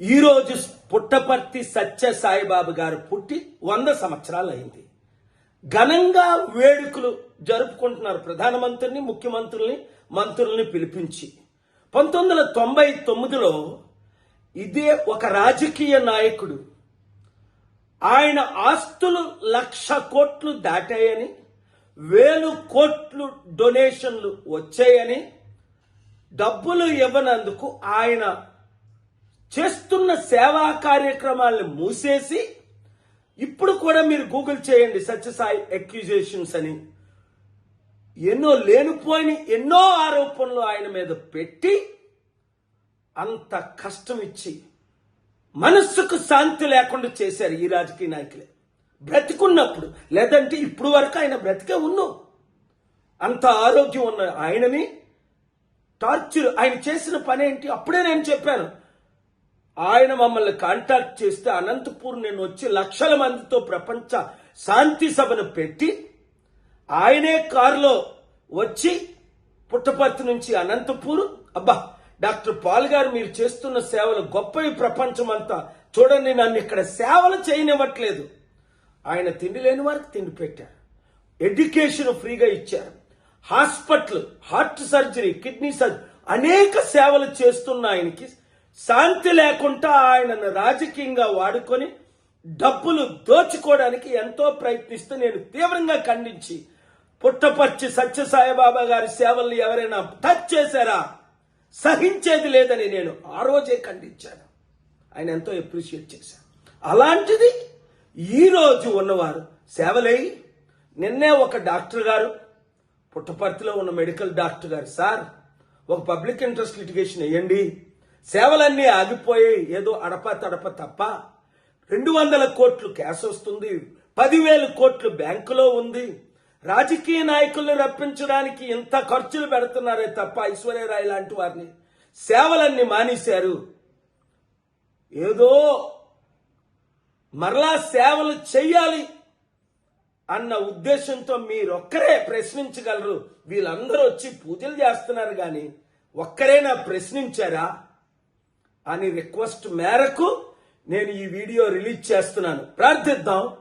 ఈరోజు పుట్టపర్తి సత్య సాయిబాబు గారు పుట్టి వంద సంవత్సరాలు అయింది. ఘనంగా వేడుకలు జరుపుకుంటున్నారు ప్రధానమంత్రిని ముఖ్యమంత్రుల్ని మంత్రుల్ని పిలిపించి. పంతొమ్మిది వందల తొంభై తొమ్మిదిలో ఇదే ఒక రాజకీయ నాయకుడు. ఆయన ఆస్తులు లక్ష కోట్లు దాటాయని వేలు కోట్లు డొనేషన్లు వచ్చాయని డబ్బులు ఇవ్వనందుకు ఆయన చేస్తున్న సేవా కార్యక్రమాలను మూసేసి ఇప్పుడు కూడా మీరు గూగుల్ చేయండి సత్యసాయి అక్యూజేషన్స్ అని. ఎన్నో లేనిపోయిన ఎన్నో ఆరోపణలు ఆయన మీద పెట్టి అంత కష్టం ఇచ్చి మనస్సుకు శాంతి లేకుండా చేశారు ఈ రాజకీయ నాయకులే. బ్రతికున్నప్పుడు లేదంటే ఇప్పుడు వరకు ఆయన బ్రతికే ఉన్నావు అంత ఆరోగ్యం ఉన్న ఆయనని టార్చర్ ఆయన చేసిన పని ఏంటి అప్పుడే నేను చెప్పాను. ఆయన మమ్మల్ని కాంటాక్ట్ చేస్తే అనంతపూర్ నేను వచ్చి లక్షల మందితో ప్రపంచ శాంతి సభను పెట్టి ఆయనే కారులో వచ్చి పుట్టపర్తి నుంచి అనంతపూర్. అబ్బా డాక్టర్ పాల్ గారు మీరు చేస్తున్న సేవలు గొప్పవి ప్రపంచం అంతా చూడండి నన్ను ఇక్కడ సేవలు చేయనివ్వట్లేదు. ఆయన తిండి లేని వారికి తిండి పెట్టారు. ఎడ్యుకేషన్ ఫ్రీగా ఇచ్చారు. Hospital heart surgery kidney surgery అనేక సేవలు చేస్తున్న ఆయనకి శాంతి లేకుండా ఆయనను రాజకీయంగా వాడుకొని డబ్బులు దోచుకోవడానికి ఎంతో ప్రయత్నిస్తూ నేను తీవ్రంగా ఖండించి పుట్టపర్చి సత్యసాయిబాబా గారి సేవల్ని ఎవరైనా టచ్ చేశారా? సహించేది లేదని నేను ఆ రోజే ఖండించాను. ఆయన ఎంతో ఎప్రిషియేట్ చేశాను అలాంటిది ఈ రోజు ఉన్నవారు సేవలై నిన్నే ఒక డాక్టర్ గారు పుట్టపర్తిలో ఉన్న మెడికల్ డాక్టర్ గారు సార్ ఒక పబ్లిక్ ఇంట్రెస్ట్ లిటిగేషన్ వేయండి. సేవలన్నీ ఆగిపోయాయి ఏదో అడప తడప తప్ప రెండు వందల కోట్లు క్యాష్ వస్తుంది పదివేల కోట్లు బ్యాంకులో ఉంది. రాజకీయ నాయకుల్ని రప్పించడానికి ఇంత ఖర్చులు పెడుతున్నారే తప్ప ఐశ్వర్యరాయ్ లాంటి వారిని. సేవలన్నీ మానేశారు. ఏదో మరలా సేవలు చెయ్యాలి అన్న ఉద్దేశంతో మీరొక్కరే ప్రశ్నించగలరు. వీళ్ళందరూ వచ్చి పూజలు చేస్తున్నారు కానీ ఒక్కరైనా ప్రశ్నించారా? అని రిక్వెస్ట్ మేరకు నేను ఈ వీడియో రిలీజ్ చేస్తున్నాను. ప్రార్థిద్దాం.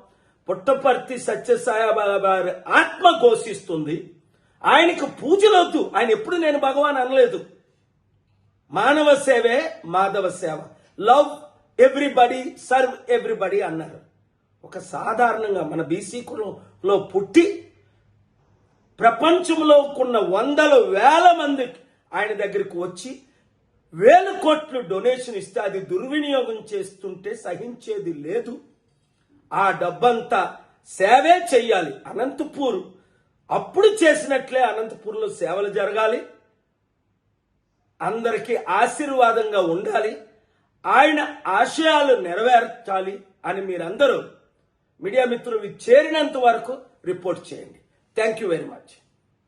పుట్టపర్తి సత్యసాయిబాబా గారి ఆత్మ ఘోషిస్తుంది. ఆయనకు పూజలొద్దు. ఆయన ఎప్పుడు నేను భగవాన్ అనలేదు. మానవ సేవే మాధవ సేవ. లవ్ ఎవ్రీబడి సర్వ్ ఎవ్రీబడి అన్నారు. ఒక సాధారణంగా మన బీసీ కులంలో పుట్టి ప్రపంచంలో ఉన్న వందల వేల మంది ఆయన దగ్గరికి వచ్చి వేల కోట్లు డొనేషన్ ఇస్తే అది దుర్వినియోగం చేస్తుంటే సహించేది లేదు. ఆ డబ్బంతా సేవే చెయ్యాలి. అనంతపూర్ అప్పుడు చేసినట్లే అనంతపూర్లో సేవలు జరగాలి. అందరికీ ఆశీర్వాదంగా ఉండాలి. ఆయన ఆశయాలు నెరవేర్చాలి అని మీరందరూ మీడియా మిత్రులు చేరినంత వరకు రిపోర్ట్ చేయండి. Thank you very much.